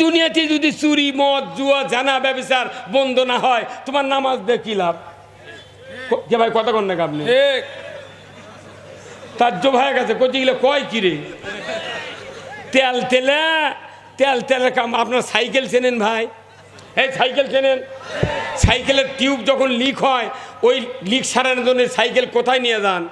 দুনিয়াতে যদি চুরি মদ জুয়া জানা ব্যবসার বন্ধ না হয় তোমার নামাজ দিয়ে কি লাভ? কে ভাই কথা কন না আপনি? তার জো ভাই গেছে কোচি গেলে কয় কি রে? তেল তেলে তেল তেলে কাম আপনার সাইকেল চেনেন ভাই? এই সাইকেল চেনেন? সাইকেলের টিউব যখন লিক হয় ওই লিক সারানোর জন্য সাইকেল কোথায় নিয়ে যান?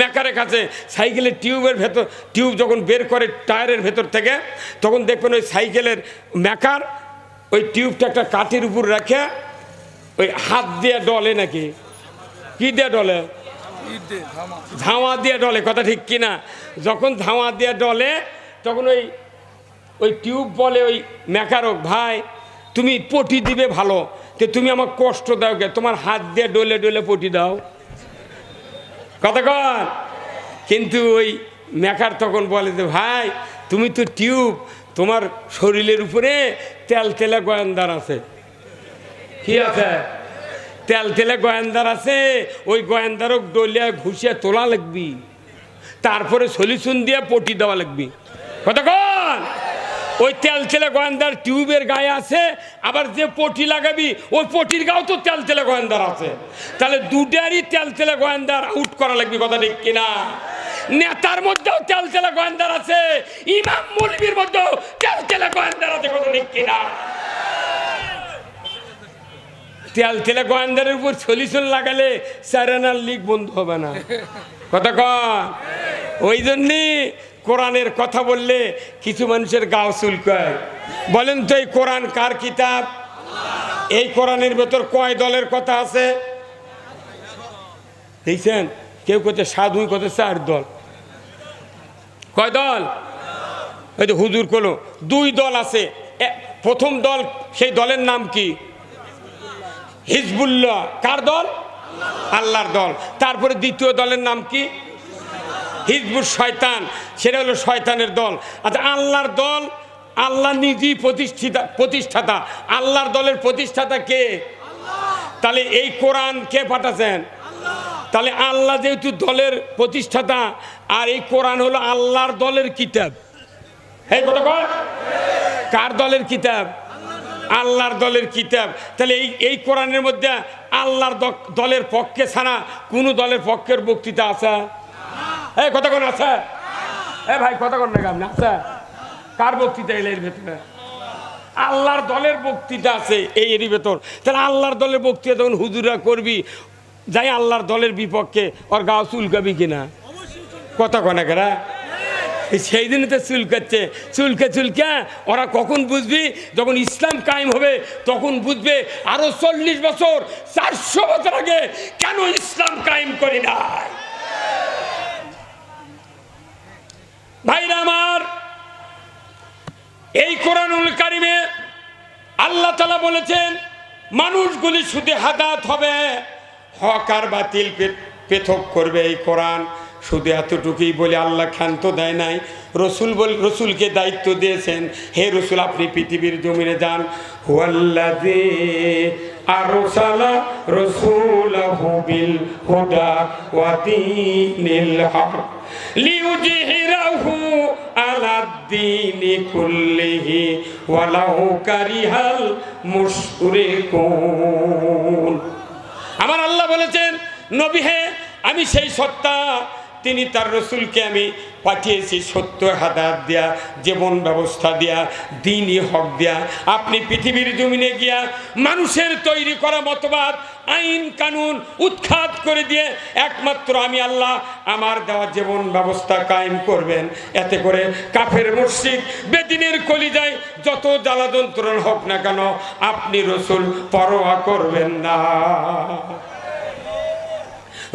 মেকারের কাছে সাইকেলের টিউবের ভেতর, টিউব যখন বের করে টায়ারের ভেতর থেকে, তখন দেখবেন ওই সাইকেলের মেকার ওই টিউবটা একটা কাঠের উপর রেখে ওই হাত দিয়ে ডলে নাকি? কি দিয়ে ডলে? ধাওয়া দিয়ে ডলে, কথা ঠিক কিনা যখন ধাওয়া দিয়ে ডলে, তখন ওই ওই টিউব বলে ওই মেকারক ভাই, তুমি পটি দিবে ভালো, তো তুমি আমার কষ্ট দাও কে, তোমার হাত দিয়ে ডলে ডলে পটি দাও। কর কিন্তু ওই মেকার তখন বলে যে, ভাই, তুমি তো টিউব, তোমার শরীরের উপরে তেল তেলে গয়ান্দার আছে। কি আছে? তেল তেলে গোয়েন্দার আছে, ওই গোয়েন্দারক ডলিয়া ঘুষিয়া তোলা লাগবি। তারপরে সলিউশন দিয়ে পটি দেওয়া লাগবি। কতক্ষণ ওই তেল তেলে গোয়েন্দার টিউবের গায়ে আছে, আবার যে পটি লাগাবি, ওই পটির গাও তো তেল তেলে গোয়েন্দার আছে। তাহলে দুটারই তেল তেলে গোয়েন্দার আউট করা লাগবে, কথা ঠিক কিনা? নেতার মধ্যেও তেল তেলে গোয়েন্দার আছে, ইমাম মুলবির মধ্যেও তেল তেলে গোয়েন্দার আছে, কথা ঠিক কিনা? তেল তেলে গোয়েন্দারের উপর সলিউশন লাগালে স্যারেনার লিগ বন্ধ হবে না। কথা কন ওই জন্যে কোরআনের কথা বললে কিছু মানুষের গাও চুলকায় বলেন তো এই কোরআন কার কিতাব? এই কোরআনের ভেতর কয় দলের কথা আছে? দেখছেন? কেউ করছে সাধু করছে চার দল। কয় দল? ওই তো হুজুর কলো দুই দল আছে। প্রথম দল, সেই দলের নাম কি? হিজবুল্লাহ। কার দল? আল্লাহর দল। তারপরে দ্বিতীয় দলের নাম কি? হিজবুর শয়তান সেটা হলো শয়তানের দল। আচ্ছা আল্লাহর দল আল্লাহ নিজেই প্রতিষ্ঠিতা প্রতিষ্ঠাতা। আল্লাহর দলের প্রতিষ্ঠাতা কে? তাহলে এই কোরআন কে পাঠাছেন? তাহলে আল্লাহ যেহেতু দলের প্রতিষ্ঠাতা আর এই কোরআন হলো আল্লাহর দলের কিতাব। কথা কার দলের কিতাব? আল্লাহর দলের কিতাব। তাহলে এই এই কোরআনের মধ্যে আল্লাহর দলের পক্ষে ছাড়া কোনো দলের পক্ষের বক্তৃতা আছে? কথা কোন আছে এ ভাই কোন না আপনি আছে কার বক্তৃতা এলে এর ভেতরে? আল্লাহর দলের বক্তৃতা আছে এই এরই ভেতর। তাহলে আল্লাহর দলের বক্তৃতা যখন হুজুরা করবি, যাই আল্লাহর দলের বিপক্ষে, ওর গাও চুলকাবি কিনা? কথা কনাকেরা সেই দিনে তো চুলকাচ্ছে। চুলকে চুলকে ওরা কখন বুঝবি? যখন ইসলাম কায়েম হবে, তখন বুঝবে আরও চল্লিশ বছর, চারশো বছর আগে কেন ইসলাম কায়েম করি নাই? ভাইরা আমার, এই কোরআনুল কারিমে আল্লাহ তালা বলেছেন, মানুষগুলি শুধু হাদাত হবে, হক আর বাতিল পৃথক করবে এই কোরআন। শুধু এতটুকুই বলে আল্লাহ ক্ষান্ত দেয় নাই। রসুল বল, রসুলকে দায়িত্ব দিয়েছেন, হে রসুল, আপনি পৃথিবীর জমিনে যান। হুয়াল্লাযী আরসালা রাসূলাহু বিল হুদা ওয়া দীনিল হক লিউজহিরাহু আলা দ্বীনি কুল্লিহি ওয়ালাউ কারিহাল মুশরিকুন আমার আল্লাহ বলেছেন, নবী হে, আমি সেই সত্তা তিনি তার রসুলকে আমি পাঠিয়েছি সত্য হাদাত দেয়া, জীবন ব্যবস্থা দেয়া, দিনই হক দেয়া। আপনি পৃথিবীর জমিনে গিয়া মানুষের তৈরি করা মতবাদ, আইন, কানুন উৎখাত করে দিয়ে একমাত্র আমি আল্লাহ আমার দেওয়া জীবন ব্যবস্থা কায়েম করবেন। এতে করে কাফের মুর্শিদ বেদিনের কলিজায় যত জ্বালা যন্ত্রণা হোক না কেন, আপনি রসুল পরোয়া করবেন না।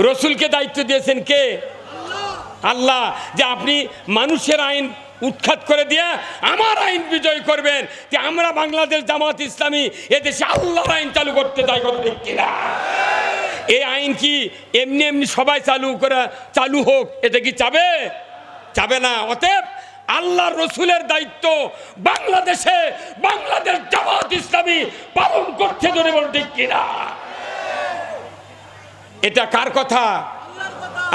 রসুলকে দায়িত্ব দিয়েছেন কে? আল্লাহ, যে আপনি মানুষের আইন উৎখাত করে দিয়ে আমার আইন বিজয় করবেন, যে আমরা বাংলাদেশ জামাত ইসলামী এদেশে আল্লাহর আইন চালু করতে চাই ঠিক কিনা? এই আইন কি এমনি এমনি সবাই চালু করে, চালু হোক, এটা কি চাবে? চাবে না, অতএব আল্লাহ রসুলের দায়িত্ব বাংলাদেশে বাংলাদেশ জামাত ইসলামী পালন করছে ধরে বল ঠিক কিনা? এটা কার কথা?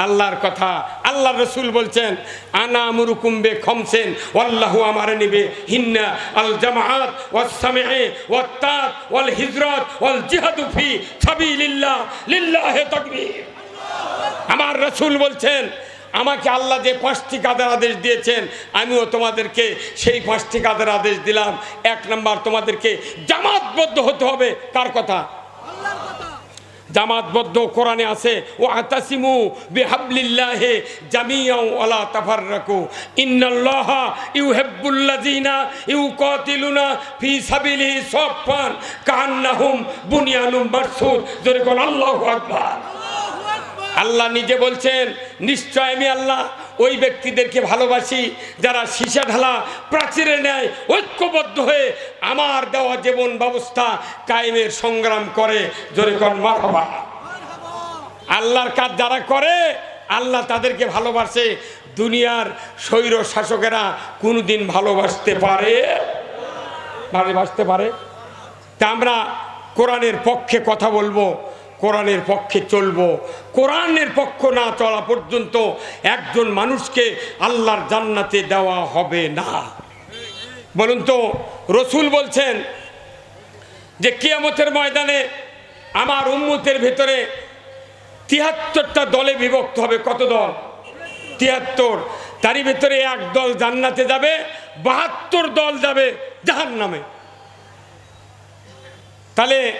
আল্লাহর কথা। আল্লাহ রসুল বলছেন, আনা মুরুকুম্বে খমসেন ওয়াল্লাহু আমার নিবে হিন্না আল সামিএ ওয়াত তাত ওয়াল হিজরাত ওয়াল জিহাদু ফি সাবিলিল্লাহ, লিল্লাহি তাকবীর। আমার রসুল বলছেন, আমাকে আল্লাহ যে পাঁচটি কাদের আদেশ দিয়েছেন, আমিও তোমাদেরকে সেই পাঁচটি কাদের আদেশ দিলাম। এক নম্বর তোমাদেরকে জামাতবদ্ধ হতে হবে। কার কথা? জামাতবদ্ধ কোরআনে আছে ও আতাসিমু বেহাবলিল্লাহে জামিয়াও আলা তাফার রাখো ইন্নাল্লাহ ইউ হেব্বুল্লাজিনা ইউ কতিলুনা ফি সাবিলি সব পান কান্নাহুম বুনিয়ানুম মারসুদ। জোরে কোন আল্লাহু আকবার। আল্লাহ নিজে বলছেন নিশ্চয় আমি আল্লাহ ওই ব্যক্তিদেরকে ভালোবাসি, যারা সীসা ঢালা প্রাচীরে নেয় ঐক্যবদ্ধ হয়ে আমার দেওয়া জীবন ব্যবস্থা কায়েমের সংগ্রাম করে। জোরে কর মারহাবা। আল্লাহর কাজ যারা করে, আল্লাহ তাদেরকে ভালোবাসে। দুনিয়ার স্বৈর শাসকেরা কোনোদিন ভালোবাসতে পারে? ভালোবাসতে পারে? তা আমরা কোরআনের পক্ষে কথা বলব। কোরআনের পক্ষে চলবো। কোরআনের পক্ষ না চলা পর্যন্ত একজন মানুষকে আল্লাহর জান্নাতে দেওয়া হবে না। বলুন তো, রসুল বলছেন যে কিয়ামতের ময়দানে আমার উম্মতের ভেতরে তিয়াত্তরটা দলে বিভক্ত হবে। কত দল? তিয়াত্তর। তারই ভেতরে এক দল জান্নাতে যাবে, বাহাত্তর দল যাবে জাহান নামে তাহলে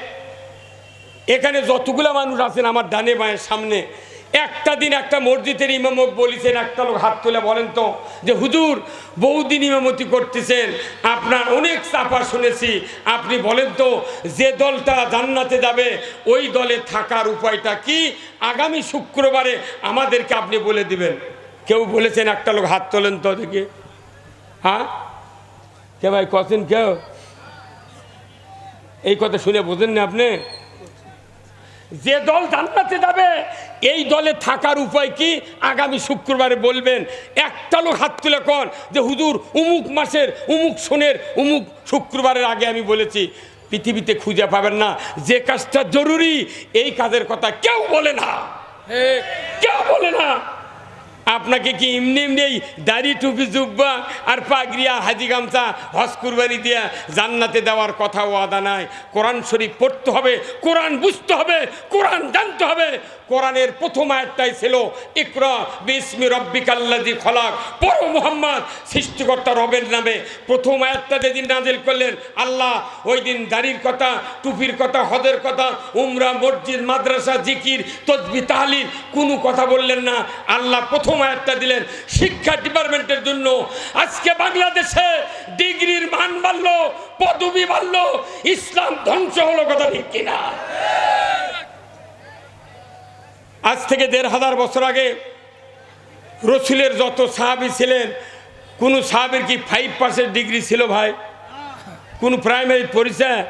এখানে যতগুলো মানুষ আছেন আমার ডানে বাঁয়ের সামনে, একটা দিন একটা মসজিদের ইমামক বলেছেন, একটা লোক হাত তুলে বলেন তো, যে হুজুর, বহুদিন ইমামতি করতেছেন, আপনার অনেক চাপা শুনেছি, আপনি বলেন তো, যে দলটা জান্নাতে যাবে, ওই দলে থাকার উপায়টা কি? আগামী শুক্রবারে আমাদেরকে আপনি বলে দিবেন। কেউ বলেছেন একটা লোক হাত তোলেন তো দেখি। হ্যাঁ? কে ভাই কছেন কেউ? এই কথা শুনে বোঝেন না আপনি? যে দল জান্নাতে যাবে এই দলে থাকার উপায় কি? আগামী শুক্রবারে বলবেন একটা লোক হাত তুলে কন যে হুজুর উমুক মাসের উমুক সোনের উমুক শুক্রবারের আগে আমি বলেছি পৃথিবীতে খুঁজে পাবেন না। যে কাজটা জরুরি এই কাজের কথা কেউ বলে না। কেউ বলে না। আপনাকে কি এমনি এমনি দাড়ি টুপি জুব্বা আর পাগরিয়া হাজি গামছা, হজ কুরবানি দিয়া জান্নাতে দেওয়ার কথা ওয়াদা নাই। কোরআন শরীফ পড়তে হবে, কোরআন বুঝতে হবে, কোরআন জানতে হবে। কোরআনের প্রথম আয়াতটাই ছিল, ইকরা বিসমি রব্বিকাল্লাজি খলাক। পর মোহাম্মদ, সৃষ্টিকর্তা রবের নামে। প্রথম আয়াতটা যেদিন নাজিল করলেন, আল্লাহ ওই দিন দাড়ির কথা, টুপির কথা হদের কথা, উমরা, মসজিদ, মাদ্রাসা, জিকির, তসবি, তাহলিল, কোনো কথা বললেন না। আল্লাহ প্রথম আয়াতটা দিলেন, শিক্ষা ডিপার্টমেন্টের জন্য। আজকে বাংলাদেশে ডিগ্রির মান বাড়লো, পদবি বাড়লো, ইসলাম ধ্বংস হলো কথা ঠিক কিনা? আজ থেকে দেড় হাজার বছর আগে রসুলের যত সাহাবি ছিলেন, কোনো সাহাবের কি ফাইভ পার্সেন্ট ডিগ্রি ছিল ভাই? কোন প্রাইমারি পরিচয়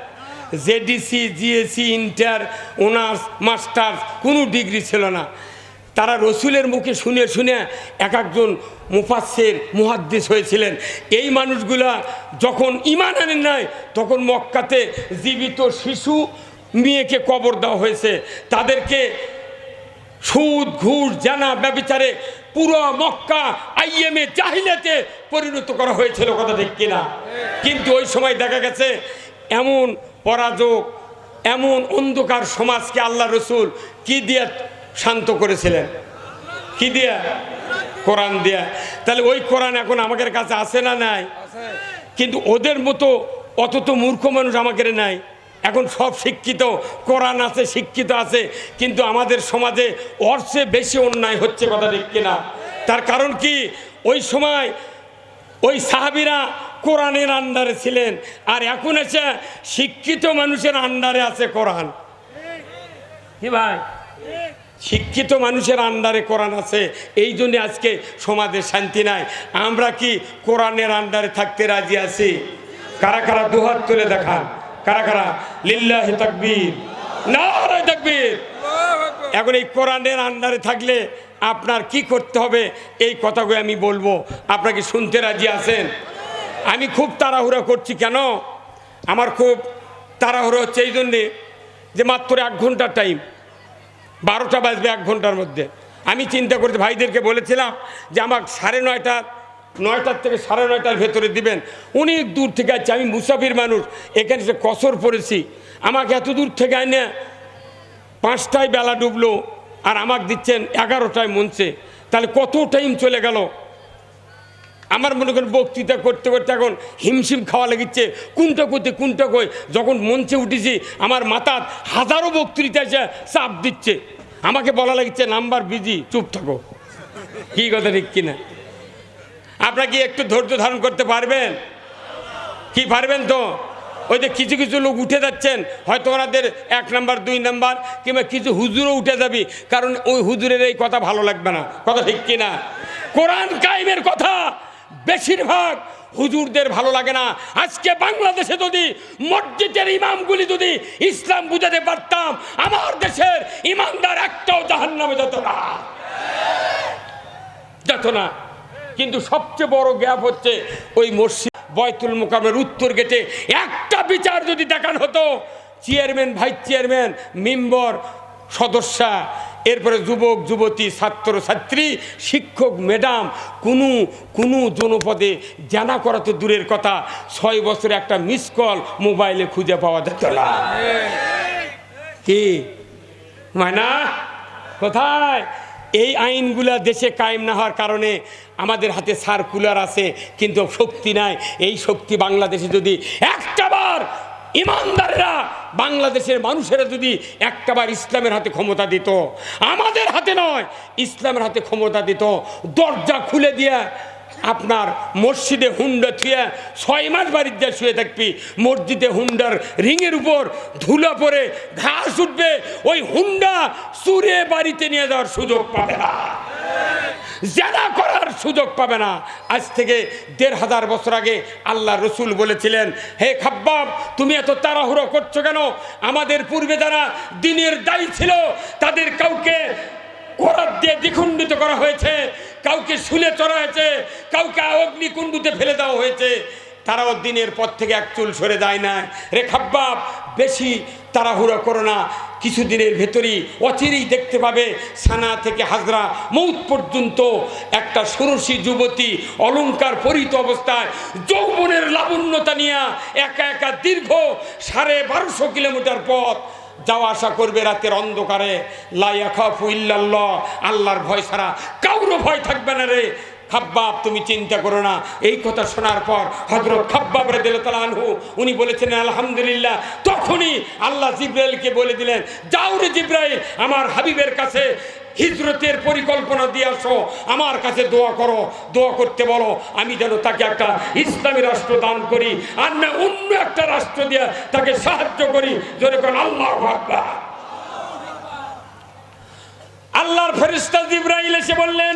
JDC GAC inter honours masters কোনো ডিগ্রি ছিল না। তারা রসুলের মুখে শুনে শুনে এক একজন মুফাসের মুহাদ্দিস হয়েছিলেন। এই মানুষগুলা যখন ইমান আনেন নাই, তখন মক্কাতে জীবিত শিশু মেয়েকে কবর দেওয়া হয়েছে। তাদেরকে সুদ, ঘুষ, জানা, ব্যবচারে পুরো মক্কা আইএমএ জাহিলাতে পরিণত করা হয়েছিল, কথা ঠিক কিনা? কিন্তু ওই সময় দেখা গেছে, এমন পরাজক, এমন অন্ধকার সমাজকে আল্লাহ রসুল কি দিয়ে শান্ত করেছিলেন? কি দিয়া? কোরআন দিয়া। তাহলে ওই কোরআন এখন আমাদের কাছে আসে না নাই? কিন্তু ওদের মতো অত তো মূর্খ মানুষ আমাদের নাই। এখন সব শিক্ষিত, কোরআন আছে, শিক্ষিত আছে, কিন্তু আমাদের সমাজে অর্থে বেশি অন্যায় হচ্ছে কথা ঠিক কিনা? তার কারণ কি? ওই সময় ওই সাহাবিরা কোরআনের আন্ডারে ছিলেন, আর এখন এসে শিক্ষিত মানুষের আন্ডারে আছে কোরআন। কি ভাই? শিক্ষিত মানুষের আন্ডারে কোরআন আছে, এই জন্য আজকে সমাজে শান্তি নাই। আমরা কি কোরআনের আন্ডারে থাকতে রাজি আছি? কারা কারা দুহাত তুলে দেখান। কারা কারা? লিল্লাহি তাকবীর। নারায় তাকবীর। এখন এই কোরআনের আন্ডারে থাকলে আপনার কি করতে হবে? এই কথাগুলো আমি বলব। আপনাকে শুনতে রাজি আছেন? আমি খুব তাড়াহুড়া করছি কেন? আমার খুব তাড়াহুড়ো হচ্ছে এই জন্যে যে মাত্র এক ঘণ্টার টাইম বারোটা বাজবে এক ঘণ্টার মধ্যে। আমি চিন্তা করতে ভাইদেরকে বলেছিলাম যে আমার সাড়ে নয়টার নয়টার থেকে সাড়ে নয়টার ভেতরে দিবেন। অনেক দূর থেকে আছে আমি মুসাফির মানুষ, এখানে সে কসর পড়েছি। আমাকে এত দূর থেকে আইনে পাঁচটায় বেলা ডুবলো, আর আমাকে দিচ্ছেন এগারোটায় মঞ্চে তাহলে কত টাইম চলে গেল? আমার মনে করেন বক্তৃতা করতে করতে এখন হিমশিম খাওয়া লেগেছে কোনটা করতে কোনটা কই। যখন মঞ্চে উঠেছি, আমার মাথার হাজারো বক্তৃতা এসে চাপ দিচ্ছে। আমাকে বলা লাগছে, নাম্বার বিজি, চুপ থাকো। কি কথা ঠিক কিনা? আপনারা কি একটু ধৈর্য ধারণ করতে পারবেন? কি পারবেন তো? ওই যে কিছু কিছু লোক উঠে যাচ্ছেন, হয়তো ওনাদের এক নাম্বার, দুই নাম্বার, কিংবা কিছু হুজুরও উঠে যাবি, কারণ ওই হুজুরের এই কথা ভালো লাগবে না। কথা ঠিক কিনা কোরআন কায়েমের কথা বেশিরভাগ হুজুরদের ভালো লাগে না। আজকে বাংলাদেশে যদি মসজিদের ইমামগুলি যদি ইসলাম বুঝাতে পারতাম, আমার দেশের ইমানদার একটাও জাহান্নামে যেত না। যেত না। কিন্তু সবচেয়ে বড় গ্যাপ হচ্ছে ওই মসজিদ বয়তুল মোকামের উত্তর গেটে। একটা বিচার যদি দেখানো হতো চেয়ারম্যান ভাইস চেয়ারম্যান মেম্বর সদস্যা এরপরে যুবক যুবতী ছাত্র ছাত্রী শিক্ষক ম্যাডাম কোনো কোনো জনপদে জানা করা তো দূরের কথা। ছয় বছরে একটা মিস কল মোবাইলে খুঁজে পাওয়া যেত না। কি? মায়না? কোথায়? এই আইনগুলা দেশে কায়েম না হওয়ার কারণে আমাদের হাতে সার্কুলার আছে, কিন্তু শক্তি নাই। এই শক্তি বাংলাদেশে যদি একটাবার ইমানদাররা বাংলাদেশের মানুষেরা যদি একটাবার ইসলামের হাতে ক্ষমতা দিত, আমাদের হাতে নয়, ইসলামের হাতে ক্ষমতা দিত, দরজা খুলে দিয়ে আপনার মসজিদে হুন্ডা থুয়ে ছয় মাস বাড়ির যা শুয়ে থাকবি। মসজিদে হুন্ডার রিংয়ের উপর ধুলা পরে ঘাস উঠবে, ওই হুন্ডা চুরে বাড়িতে নিয়ে যাওয়ার সুযোগ পাবে না। জেনা করার সুযোগ পাবে না। আজ থেকে দেড় হাজার বছর আগে আল্লাহ রসুল বলেছিলেন, হে খাব্বাব, তুমি এত তাড়াহুড়ো করছ কেন? আমাদের পূর্বে যারা দিনের দায়ী ছিল, তাদের কাউকে কোরাত দিয়ে দ্বিখণ্ডিত করা হয়েছে। কাউকে শুলে চড়া হয়েছে, কাউকে অগ্নিকুণ্ডুতে ফেলে দেওয়া হয়েছে, তারাও দিনের পর থেকে এক চুল সরে যায় না। রে খাব্বাব, বেশি তাড়াহুড়ো করো না। কিছুদিনের ভেতরেই অচিরেই দেখতে পাবে সানা থেকে হাজরা মৌত পর্যন্ত একটা ষোড়শী যুবতী অলংকার পরিত অবস্থায় যৌবনের লাবণ্যতা নিয়ে একা একা দীর্ঘ সাড়ে বারোশো কিলোমিটার পথ যাওয়া আসা করবে রাতের অন্ধকারে। লাইয়া খাফু ইল্লাল্লাহ, আল্লাহর ভয় ছাড়া কাউরও ভয় থাকবে না রে। খাব্বাব, তুমি চিন্তা করো না। এই কথা শোনার পর হজরত খাব্বাব রে দিল আনহু, উনি বলেছেন আলহামদুলিল্লাহ। তখনই আল্লাহ জিব্রাইলকে বলে দিলেন, যাও রে জিব্রাইল, আমার হাবিবের কাছে হিজরতের পরিকল্পনা দিয়ে আসো। আমার কাছে দোয়া করো, দোয়া করতে বলো, আমি যেন তাকে একটা ইসলামী রাষ্ট্র দান করি, আর না অন্য একটা রাষ্ট্র দিয়ে তাকে সাহায্য করি। যদি কোন আল্লাহ আল্লাহর ফেরিস্তা জিব্রাইল এসে বললেন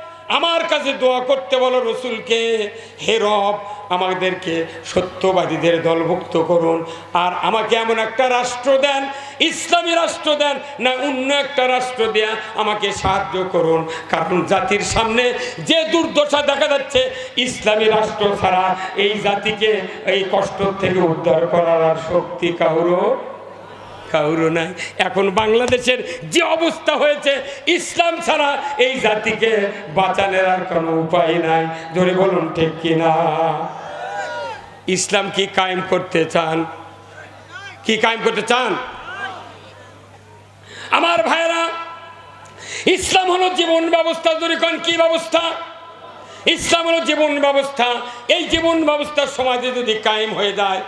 আমার কাছে দোয়া করতে বলো রসুলকে, হে রব, আমাদেরকে সত্যবাদীদের দলভুক্ত করুন। আর আমাকে এমন একটা রাষ্ট্র দেন, ইসলামী রাষ্ট্র দেন, না অন্য একটা রাষ্ট্র দেয়া আমাকে সাহায্য করুন। কারণ জাতির সামনে যে দুর্দশা দেখা যাচ্ছে, ইসলামী রাষ্ট্র ছাড়া এই জাতিকে এই কষ্ট থেকে উদ্ধার করার শক্তি কাউরও কাউরও নাই। এখন বাংলাদেশের যে অবস্থা হয়েছে, ইসলাম ছাড়া এই জাতিকে বাঁচানোর আর কোনো উপায় নাই। ধরে বলুন, ঠিক কিনা ইসলাম কি কায়েম করতে চান? কি কায়েম করতে চান? আমার ভাইরা ইসলাম হলো জীবন ব্যবস্থা কোন, কি ব্যবস্থা? ইসলাম হলো জীবন ব্যবস্থা। এই জীবন ব্যবস্থার সমাজে যদি কায়েম হয়ে যায়,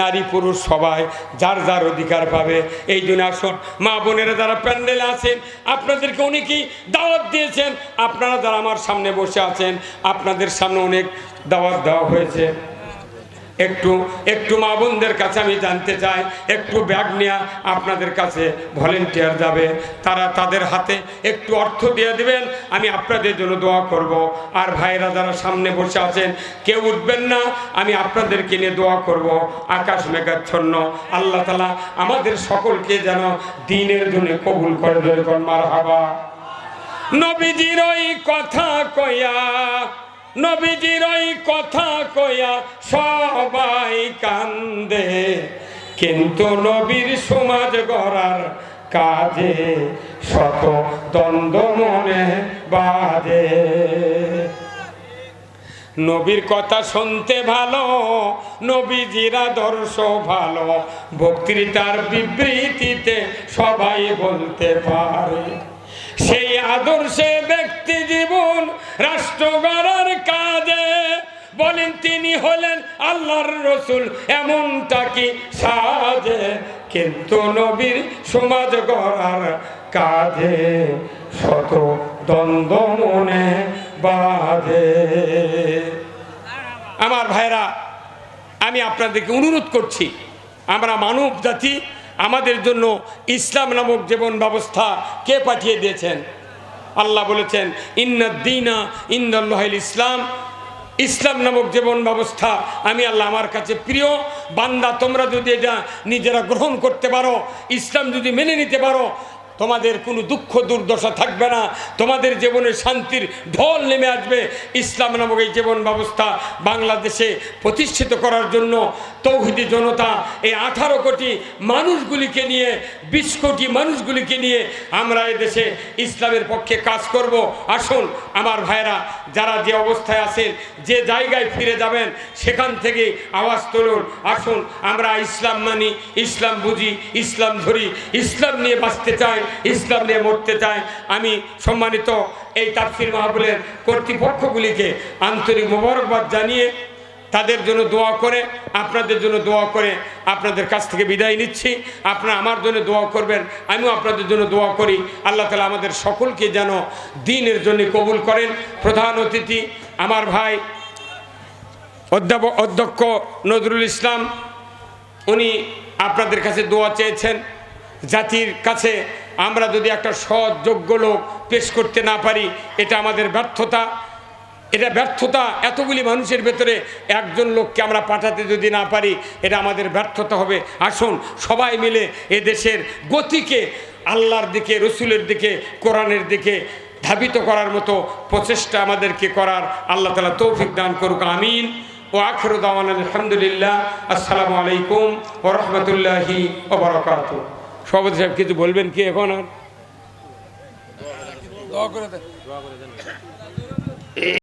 নারী পুরুষ সবাই যার যার অধিকার পাবে। এই জন্য আসুন, মা বোনেরা যারা প্যান্ডেলে আছেন, আপনাদেরকে অনেকেই দাওয়াত দিয়েছেন। আপনারা যারা আমার সামনে বসে আছেন, আপনাদের সামনে অনেক দাওয়াত দেওয়া হয়েছে। একটু একটু মা বোনদের কাছে আমি জানতে চাই, একটু ব্যাগ নেওয়া আপনাদের কাছে ভলেন্টিয়ার যাবে, তারা তাদের হাতে একটু অর্থ দিয়ে দিবেন, আমি আপনাদের জন্য দোয়া করব। আর ভাইরা যারা সামনে বসে আছেন, কেউ উঠবেন না, আমি আপনাদেরকে নিয়ে দোয়া করব, আকাশ মেঘাচ্ছন্ন। আল্লাহ তালা আমাদের সকলকে যেন দিনের জন্য কবুল করে মার হাবা নবীজির ওই কথা কয়া নবীজির ওই কথা কয়া সবাই কান্দে। কিন্তু নবীর সমাজ গড়ার কাজে শত দ্বন্দ্ব মনে বাজে। নবীর কথা শুনতে ভালো, নবীজির আদর্শ ভালো, বক্তৃতার বিবৃতিতে সবাই বলতে পারে। সেই আদর্শে ব্যক্তি জীবন রাষ্ট্র গড়ার কাজে। বলেন, তিনি হলেন আল্লাহর রসুল, এমনটা কি সাজে? কিন্তু নবীর সমাজ গড়ার কাজে শত দ্বন্দ্ব মনে বাধে। আমার ভাইরা, আমি আপনাদেরকে অনুরোধ করছি, আমরা মানব জাতি আমাদের জন্য ইসলাম নামক জীবন ব্যবস্থা কে পাঠিয়ে দিয়েছেন? আল্লাহ বলেছেন ইন্নাদ্দিনা ইন্দাল্লাহ ইসলাম। ইসলাম নামক জীবন ব্যবস্থা আমি আল্লাহ আমার কাছে প্রিয়। বান্দা, তোমরা যদি এটা নিজেরা গ্রহণ করতে পারো, ইসলাম যদি মেনে নিতে পারো তোমাদের কোনো দুঃখ দুর্দশা থাকবে না। তোমাদের জীবনে শান্তির ঢল নেমে আসবে। ইসলাম নামক এই জীবন ব্যবস্থা বাংলাদেশে প্রতিষ্ঠিত করার জন্য তৌহিদি জনতা এই আঠারো কোটি মানুষগুলিকে নিয়ে বিশ কোটি মানুষগুলিকে নিয়ে আমরা দেশে ইসলামের পক্ষে কাজ করব। আসুন, আমার ভাইরা যারা যে অবস্থায় আছেন, যে জায়গায় ফিরে যাবেন, সেখান থেকে আওয়াজ তুলুন। আসুন, আমরা ইসলাম মানি, ইসলাম বুঝি, ইসলাম ধরি, ইসলাম নিয়ে বাঁচতে চাই, ইসলাম নিয়ে মরতে চাই। আমি সম্মানিত এই তাফসির মাহবুলের কর্তৃপক্ষগুলিকে আন্তরিক মোবারকবাদ জানিয়ে তাদের জন্য দোয়া করে, আপনাদের জন্য দোয়া করে, আপনাদের কাছ থেকে বিদায় নিচ্ছি। আপনারা আমার জন্য দোয়া করবেন, আমিও আপনাদের জন্য দোয়া করি। আল্লাহ তালা আমাদের সকলকে যেন দিনের জন্য কবুল করেন। প্রধান অতিথি আমার ভাই অধ্যাপক অধ্যক্ষ নজরুল ইসলাম, উনি আপনাদের কাছে দোয়া চেয়েছেন, জাতির কাছে আমরা যদি একটা সৎ, যোগ্য লোক পেশ করতে না পারি, এটা আমাদের ব্যর্থতা। এটা ব্যর্থতা এতগুলি মানুষের ভেতরে একজন লোককে আমরা পাঠাতে যদি না পারি, এটা আমাদের ব্যর্থতা হবে। আসুন, সবাই মিলে এ দেশের গতিকে আল্লাহর দিকে, রসুলের দিকে, কোরআনের দিকে ধাবিত করার মতো প্রচেষ্টা আমাদেরকে করার আল্লাহ তালা তৌফিক দান করুক, আমিন। ও আখর দাওয়ান আলহামদুলিল্লাহ, আসসালামু আলাইকুম ও রহমতুল্লাহি ও সভাপতি সাহেব, কিছু বলবেন কি এখন আর?